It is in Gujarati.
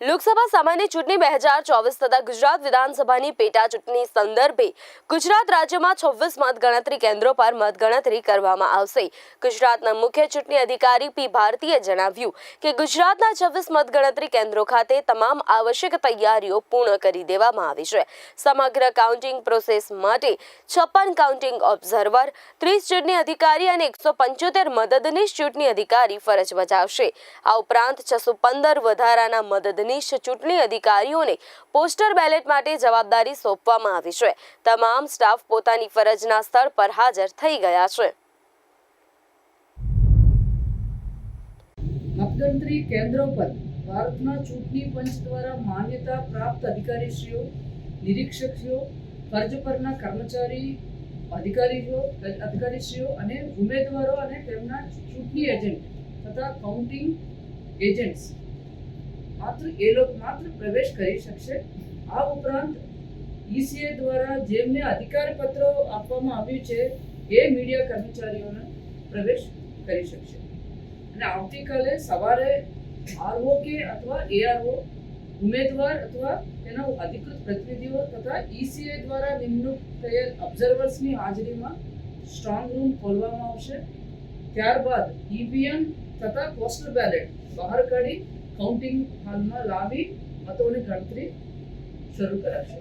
લોકસભા સામાન્ય ચૂંટણી બે હજાર ચોવીસ તથા ગુજરાત વિધાનસભાની પેટા ચૂંટણી સંદર્ભે ગુજરાત રાજ્યમાં છવ્વીસ મતગણતરી કેન્દ્રો પર મતગણતરી કરવામાં આવશે. ગુજરાતના મુખ્ય ચૂંટણી અધિકારી પી ભારતીએ જણાવ્યું કે ગુજરાતના છવ્વીસ મતગણતરી કેન્દ્રો ખાતે તમામ આવશ્યક તૈયારીઓ પૂર્ણ કરી દેવામાં આવી છે. સમગ્ર કાઉન્ટિંગ પ્રોસેસ માટે છપ્પન કાઉન્ટિંગ ઓબ્ઝર્વર ત્રીસ ચૂંટણી અધિકારી અને એકસો પંચોતેર મદદનીશ ચૂંટણી અધિકારી ફરજ બજાવશે. આ ઉપરાંત છસો પંદર વધારાના મદદનીશ ચૂંટણી અધિકારીઓને પોસ્ટર બેલેટ માટે જવાબદારી સોંપવામાં આવી છે. તમામ સ્ટાફ પોતાની ફરજના સ્થળ પર હાજર થઈ ગયા છે. મતગણતરી કેન્દ્રો પર ભારતના ચૂંટણી પંચ દ્વારા માન્યતા પ્રાપ્ત અધિકારીશ્રીઓ, નિરીક્ષકશ્રીઓ, ફરજ પરના કર્મચારી, અધિકારીઓ, અધિકારીશ્રીઓ અને ઉમેદવારો અને તેમના ચૂંટણી એજન્ટ તથા કાઉન્ટિંગ એજન્ટ્સ માત્ર એ લોકો માત્ર પ્રવેશ કરી શકશે. આ ઉપરાંત ઈસીએ દ્વારા જેમને અધિકારપત્રો આપવામાં આવ્યું છે, એ મીડિયા કર્મચારીઓને પ્રવેશ કરી શકશે. અને આવતીકાલે સવારે આરઓ કે અથવા એઆરઓ ઉમેદવાર અથવા તેના અધિકૃત પ્રતિનિધિઓ તથા ઈસીએ દ્વારા નિમણૂક થયેલ ઓબ્ઝર્વર્સની હાજરીમાં સ્ટ્રોંગ રૂમ ખોલવામાં આવશે. ત્યારબાદ ઈવીએમ તથા પોસ્ટલ બેલેટ બહાર કાઢી કાઉન્ટિંગ હાલમાં લાવી મતોની ગણતરી શરૂ કરાશે.